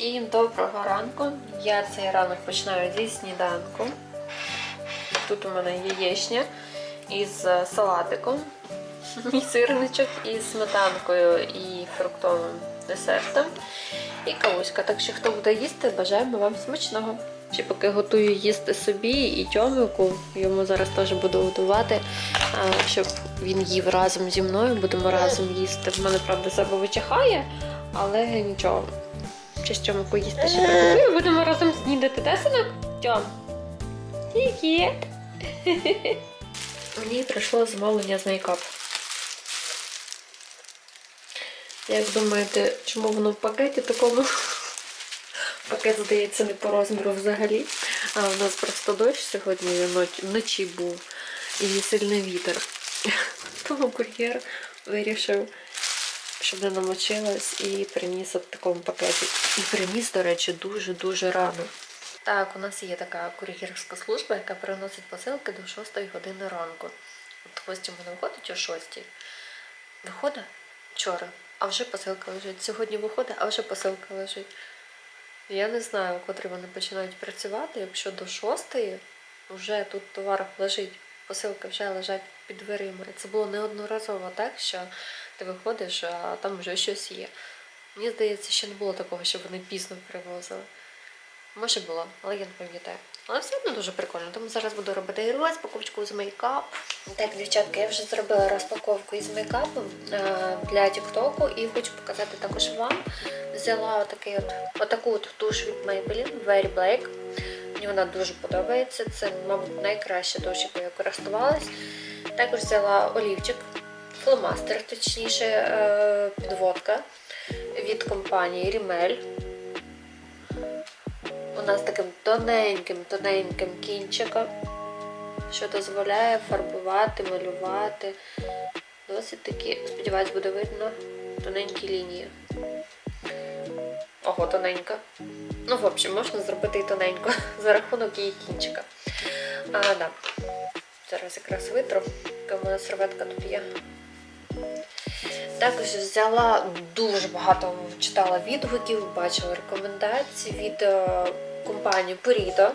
Всім доброго ранку. Я цей ранок починаю зі сніданку. Тут у мене яєчня із е, салатиком, і сирничок із сметанкою і фруктовим десертом. І кавуська. Так що хто буде їсти, бажаємо вам смачного. Чи поки готую їсти собі і тьомику, йому зараз теж буду готувати, щоб він їв разом зі мною, будемо разом їсти. В мене, правда, себе вичихає, але нічого. Чи з Тьомику їсти ще приготую, будемо разом снідати, да, синок? Тьом? Привіт! Мені прийшло замовлення з мейкап. Як думаєте, чому воно в пакеті такому? Пакет, здається, не по розміру взагалі. А у нас просто дощ сьогодні вночі був і сильний вітер. Тому кур'єр вирішив, щоб не намочилась, і приніс в такому пакеті. І приніс, до речі, дуже-дуже рано. Так, у нас є така кур'єрська служба, яка приносить посилки до 6 години ранку. От гості мене виходить о 6. Виходить вчора, а вже посилка лежить. Сьогодні виходить, а вже посилка лежить. Я не знаю, котрі вони починають працювати. Якщо до шостої вже тут товар лежить, посилки вже лежать під дверима. І це було неодноразово так, що ти виходиш, а там вже щось є. Мені здається, ще не було такого, щоб вони пізно привозили. Може було, але я не пам'ятаю. Але все одно дуже прикольно. Тому зараз буду робити розпаковочку з мейкап. Так, дівчатка, я вже зробила розпаковку із мейкапом е, для Тіктоку і хочу показати також вам. Взяла отакий от, отаку от туш від Maybelline Very Black. Мені вона дуже подобається. Це, мабуть, найкраща туш, якою я користувалась. Також взяла олівчик, фломастер, точніше, е, підводка від компанії Rimmel. Вона з таким тоненьким-тоненьким кінчиком, що дозволяє фарбувати, малювати. Досить такі, сподіваюсь, буде видно тоненькі лінії. Ого, тоненька. Ну, в общем, можна зробити і тоненько за рахунок її кінчика. А, да. Зараз якраз витру, яка в мене серветка тут є. Також взяла дуже багато читала відгуків, бачила рекомендації від е, компанії Purito.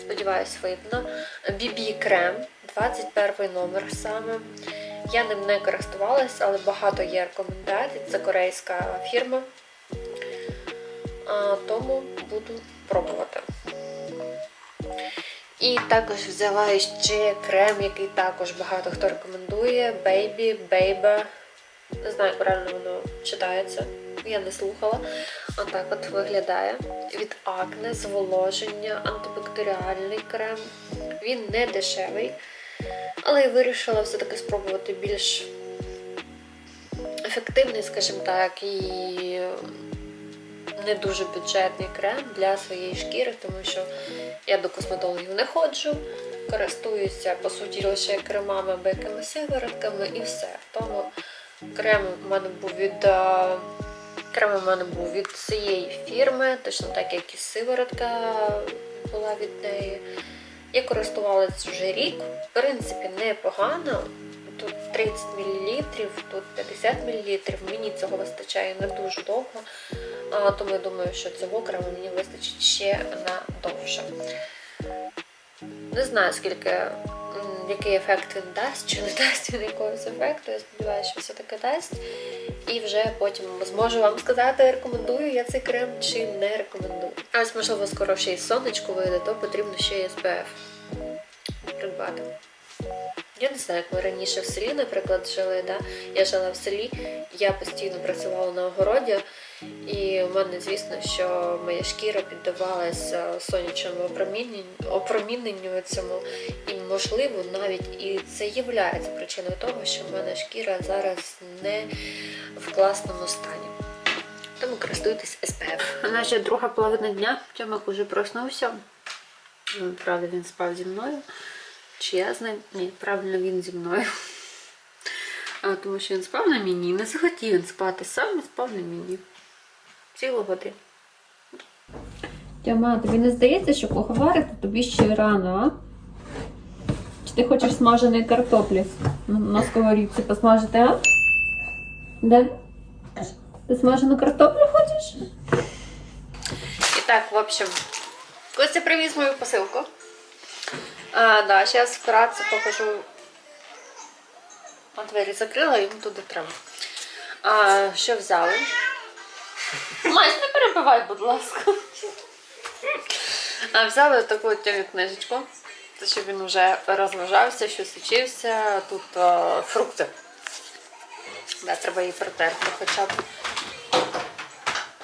Сподіваюсь, видно. BB крем, 21 номер саме. Я ним не користувалася, але багато є рекомендацій. Це корейська фірма. Тому буду пробувати. І також взяла ще крем, який також багато хто рекомендує. Baby, Baby. Не знаю, як правильно воно читається. Я не слухала. Отак от виглядає. Від акне, зволоження, антибактеріальний крем. Він не дешевий. Але я вирішила все-таки спробувати більш ефективний, скажімо так, і не дуже бюджетний крем для своєї шкіри, тому що я до косметологів не ходжу, користуюся по суті лише кремами або якимись сиворотками і все. Тому крем у мене був від е, крем у мене був від цієї фірми, точно так як і сиворотка була від неї. Я користувалась вже рік, в принципі, непогано. Тут 30 мл, тут 50 мл. Мені цього вистачає не дуже довго. Тому я думаю, що цього крему мені вистачить ще на довше. Не знаю, скільки, який ефект він дасть, чи не дасть він якогось ефекту. Я сподіваюся, що все-таки дасть. І вже потім зможу вам сказати, рекомендую я цей крем чи не рекомендую. А ось, можливо, скоро ще й сонечко вийде, то потрібно ще й SPF придбати. Я не знаю, як ми раніше в селі, наприклад, жили. Да? Я жила в селі, я постійно працювала на огороді, і в мене, звісно, що моя шкіра піддавалася сонячному опроміненню, опроміненню цьому. І, можливо, навіть і це є причиною того, що в мене шкіра зараз не в класному стані. Тому користуйтесь SPF. Наша друга половина дня, Тьомик уже проснувся. Ну, Правда, він спав зі мною. Чи я з ним? Ні, правильно він зі мною. А, тому що він спав на мені. Не захотів він спати сам, він спав на мені. Цілу годину. Тьома, тобі не здається, що поговорити тобі ще рано, а? Чи ти хочеш смаженої картоплі на- на сковорідці посмажити, а? Де? Ти смажену картоплю хочеш? І так, в общем, Костя привіз мою посилку. А, да, зараз вкратце покажу. А двері закрила, йому туди треба. А, що взяли? Мась, не перебивай, будь ласка. А, взяли таку книжечку. Це щоб він вже розважався, щось вчився. Тут а, фрукти. Да, треба її протерти хоча б.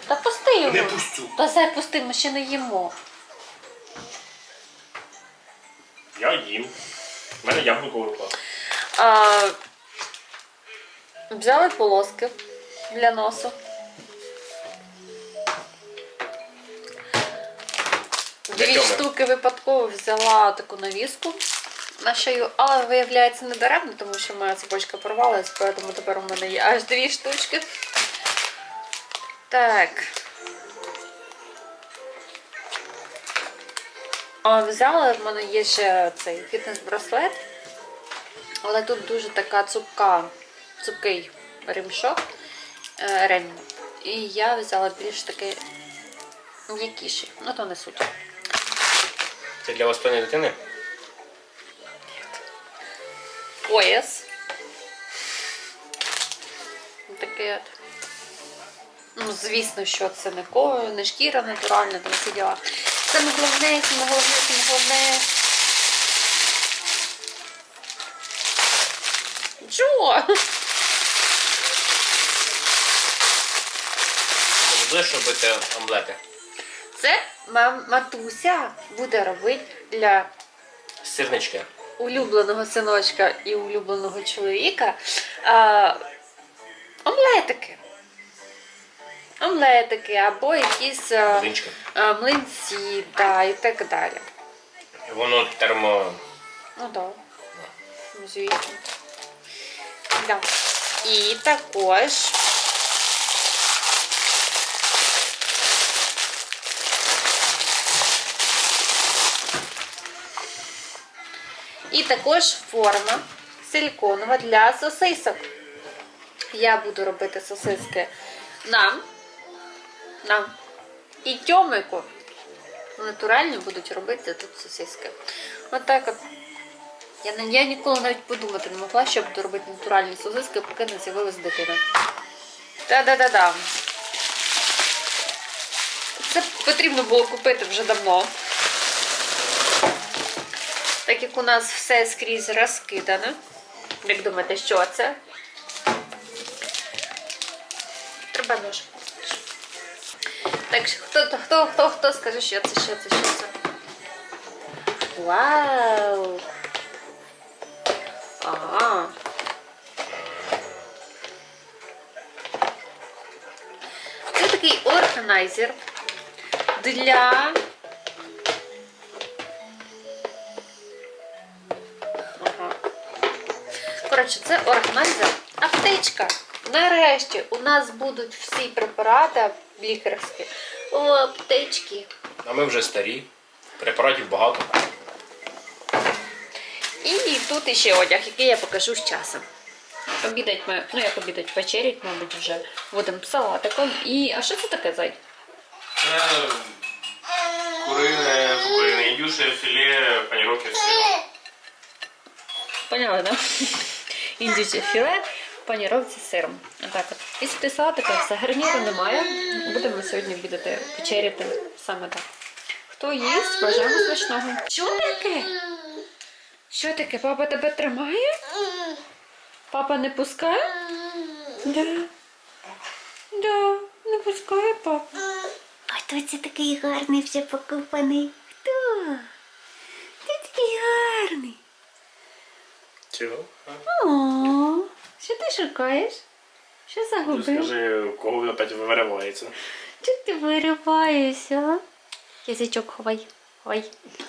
Та пусти його. Не пустю. Та зай пусти, ми ще не їмо. Я їм. У мене яблуко випало. А, взяли полоски для носу. Дві штуки випадково взяла таку навіску на шию, але виявляється не даремно, тому що моя цепочка порвалась, тому тепер у мене є аж дві штучки. Так. Взяла, в мене є ще цей фітнес-браслет, але тут дуже така цупка, цупкий ремішок, е, ремінь. І я взяла більш такий м'якіший. Ну то не суть. Це для воспитання дитини? Пояс. Такий от. Ну, звісно, що це не ко, не шкіра натуральна, там всі діла. Саме головне, саме головне, саме головне. Чого? Будеш робити омлети? Це матуся буде робити для Сирнички. улюбленого синочка і улюбленого чоловіка а, омлетики. Омлетики або якісь а, а, млинці да, і так далі. Воно термо. Ну так. Ну, звісно. Да. І також. І також форма силіконова для сосисок. Я буду робити сосиски нам, нам і тьомику. Натуральні будуть робити тут сосиски. От от. Я, я ніколи навіть подумати не могла, що буду робити натуральні сосиски, поки не з'явилась дитина. Та-да-да-да. Це потрібно було купити вже давно. Так як у нас все скрізь розкидане. Як думаєте, що це? Треба нож. Так, хто, хто, хто, хто скаже, що це, що це, що це? Вау! Ага. Це такий органайзер для. Коротше, це органайзер аптечка. Нарешті у нас будуть всі препарати лікарські у аптечці. А ми вже старі. Препаратів багато. І тут іще одяг, який я покажу з часом. Обідать ми, ну як обідать, вечерять, мабуть, вже будемо салатиком. І. А що це таке зай? Це курине, курине індюше, філе, паніровки сиром. Поняли, да? Індюче філе паніровці з сиром. Отак от. Після салатика все, гарніру немає. Будемо сьогодні обідати, вечеряти саме так. Хто їсть, бажаємо смачного. Що таке? Що таке? Папа тебе тримає? Папа не пускає? Да. Да, не пускає папа. А хто це такий гарний вже покупаний? Хто? Ти такий гарний. Чого? О, що ти шукаєш? Що загубив? Скажи, у кого він опять виривається. Чого ти вириваєшся? Язичок ховай. Ховай.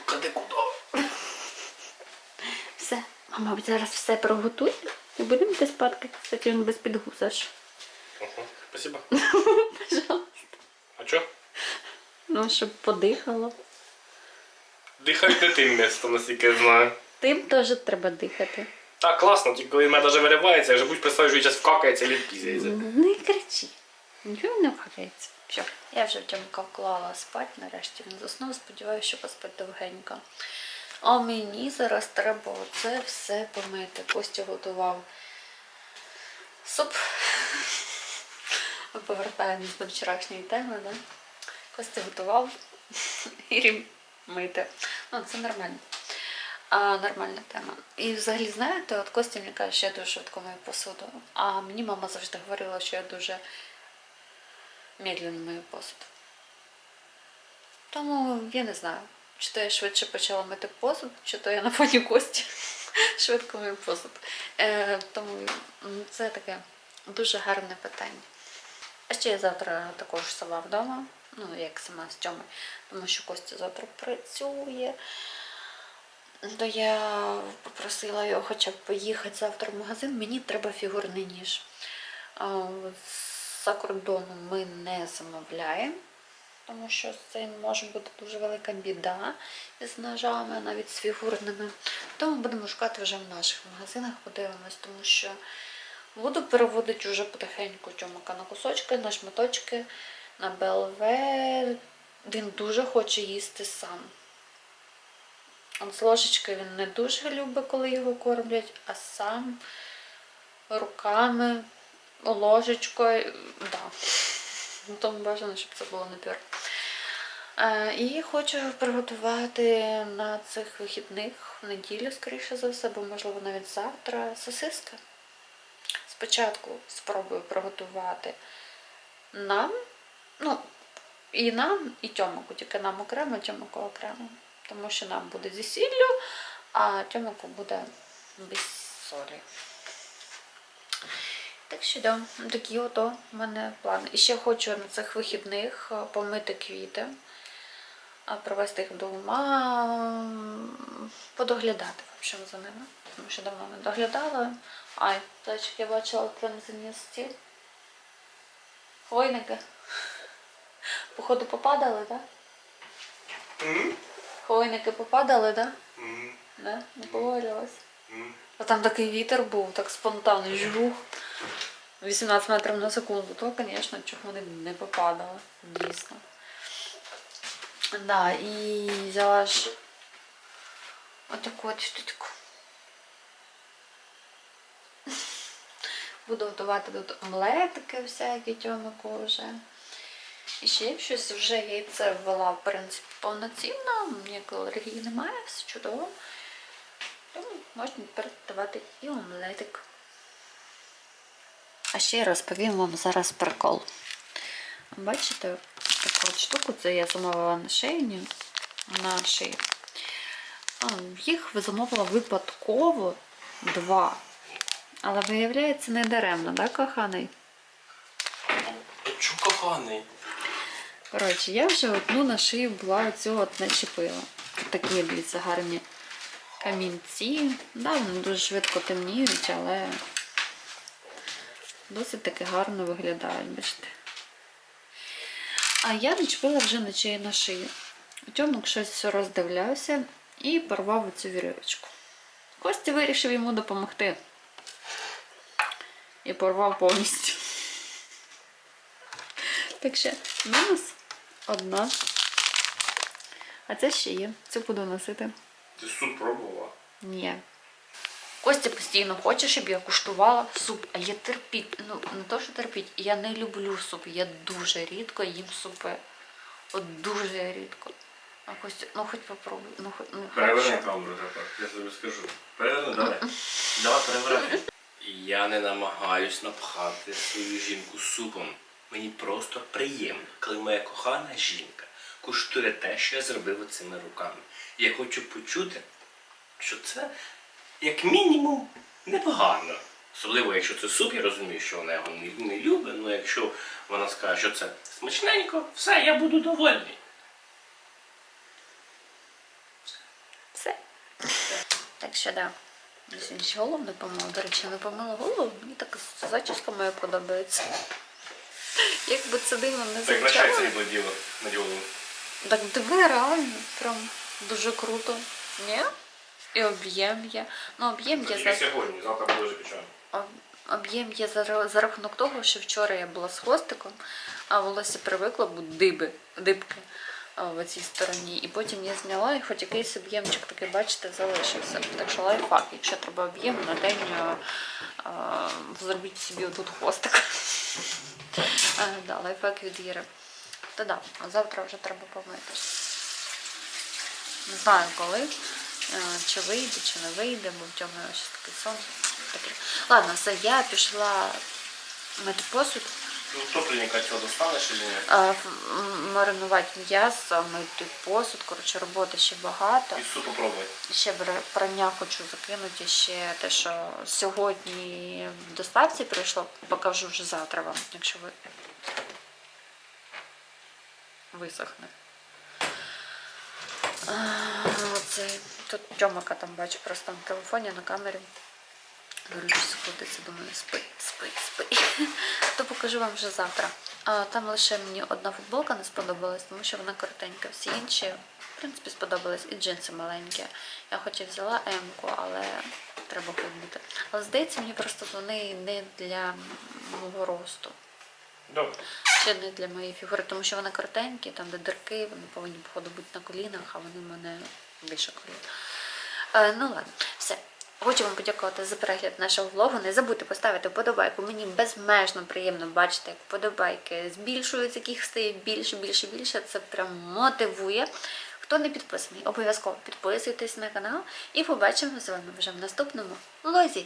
Куди куди? Все. Мама зараз все приготує. І будемо йти спадки. Кстати, він без підгуза ж. Спасибо. Пожалуйста. А що? Ну, щоб подихало. Дихайте тим містом, наскільки я знаю. Тим теж треба дихати. Так, класно, тільки коли в мене навіть виривається, я вже будь представив, що він зараз вкакається і відпізяється. Не кричи. Нічого не вхається. Все. Я вже Тьомка вклала спать, нарешті він заснув. Сподіваюся, що поспить довгенько. А мені зараз треба оце все помити. Костя готував суп. Ми повертаємось до вчорашньої теми, да? Костя готував і мити. Ну, це нормально. А, нормальна тема. І взагалі, знаєте, от Костя мені каже, що я дуже швидко мою посуду. А мені мама завжди говорила, що я дуже медленно мою посуд. Тому я не знаю, чи то я швидше почала мити посуд, чи то я на фоні Кості швидко мию посуд. Е, тому це таке дуже гарне питання. А ще я завтра також сама вдома, ну як сама з Тьомою, тому що Костя завтра працює. То я попросила його хоча б поїхати завтра в магазин. Мені треба фігурний ніж. За кордоном ми не замовляємо, тому що це може бути дуже велика біда із ножами, навіть з фігурними. Тому будемо шукати вже в наших магазинах, подивимось, тому що буду переводити вже потихеньку тьомака на кусочки, на шматочки, на БЛВ. Він дуже хоче їсти сам. З ложечки він не дуже любить, коли його кормлять, а сам руками, ложечкою, да. Ну, Тому бажано, щоб це було напір. Е, І хочу приготувати на цих вихідних в неділю, скоріше за все, бо можливо навіть завтра сосиски. Спочатку спробую приготувати нам, ну, і нам, і Тьомаку, тільки нам окремо, Тьомаку окремо. Тому що нам буде зі сіллю, а Тьомаку буде без солі. Так що да, такі ото в мене плани. І ще хочу на цих вихідних е, помити квіти, а привезти їх вдома, подоглядати в общем, за ними. Тому що давно не доглядала. Ай, зайчик, я бачила, прям заніс стіль. Хвойники. Походу попадали, так? М? Хвойники попадали, так? Да? Не повалювалось. м. А там такий вітер був, так спонтанний жух. 18 метрів на секунду, то, звісно, чого вони не попадали. Дійсно. Да, і взяла ж отаку от штучку. Буду готувати тут омлетики всякі тьомику вже. І ще щось вже яйце ввела, в принципі, повноцінно, ніякої алергії немає, все чудово. Тому можна тепер давати і омлетик. А ще я розповім вам зараз прикол. Бачите, таку от штуку, це я замовила на шейні, на шиї. Їх замовила випадково два. Але виявляється не даремно, так, коханий? Чу коханий? Коротше, я вже одну на шию була цю от начепила. Такі, дивіться, гарні камінці. Да, вони дуже швидко темніють, але досить таки гарно виглядають, бачите. А я начепила вже наче на шию. Тьомик щось роздивлявся і порвав цю вірьовочку. Костя вирішив йому допомогти. І порвав повністю. Так що мінус одна. А це ще є. Це буду носити. Ти суп пробувала? Ні. Костя постійно хоче, щоб я куштувала суп, а я терпіть. Ну, не то, що терпіть, я не люблю суп. Я дуже рідко їм супи. От дуже рідко. А Костя, ну хоч попробуй. Ну, хоч, ну, Переверни камеру тепер, я тобі скажу. Переверни, давай. Давай переверни. Я не намагаюсь напхати свою жінку супом. Мені просто приємно, коли моя кохана жінка куштує те, що я зробив цими руками. І я хочу почути, що це як мінімум непогано. Особливо, якщо це суп, я розумію, що вона його не, не любить, але якщо вона скаже, що це смачненько, все, я буду довольний. Все. все. Так що да. Ось він голову не. До речі, не помила голову. Мені так зачіска моя подобається. Як би це дивно не Так звучало. не діло на діло. Так диви, реально, прям дуже круто. Ні? І об'єм є. Ну, об'єм є за. сьогодні, завтра буде вже печально. об'єм є за, за рахунок того, що вчора я була з хвостиком, а волосся привикло, бо диби, дибки в цій стороні. І потім я зняла, і хоч якийсь об'ємчик такий, бачите, залишився. Так що лайфхак, якщо треба об'єм на день а, а, зробіть собі отут хвостик. А, да, лайфхак від Іри. Та да, а завтра вже треба помитись. Не знаю коли, е, чи вийде, чи не вийде, бо в цьому ще такий сон. Ладно, все, я пішла мити посуд, Ну, топленника цього достанеш чи ні? е, м, маринувати м'ясо, мити посуд. Коротше, роботи ще багато. І суп попробуй. Ще бра- прання хочу закинути ще те, що сьогодні в доставці прийшло, покажу вже завтра вам, якщо ви висохне. А, Оце тут Тьомика там бачу просто на телефоні, на камері. Говорю, що крутиться, думаю, спи, спи, спи. То покажу вам вже завтра. Там лише мені одна футболка не сподобалась, тому що вона коротенька. Всі інші, в принципі, сподобались. І джинси маленькі. Я хоч і взяла М-ку, але треба ходити. Але здається, мені просто вони не для мого росту. Добре. Ще не для моєї фігури, тому що вони коротенькі, там де дирки, вони повинні, походу, бути на колінах, а вони в мене більше колін. Е, ну ладно, все. Хочу вам подякувати за перегляд нашого влогу. Не забудьте поставити вподобайку. Мені безмежно приємно бачити, як вподобайки збільшуються, яких стає більше, більше, більше. Це прям мотивує. Хто не підписаний, обов'язково підписуйтесь на канал і побачимо з вами вже в наступному влозі.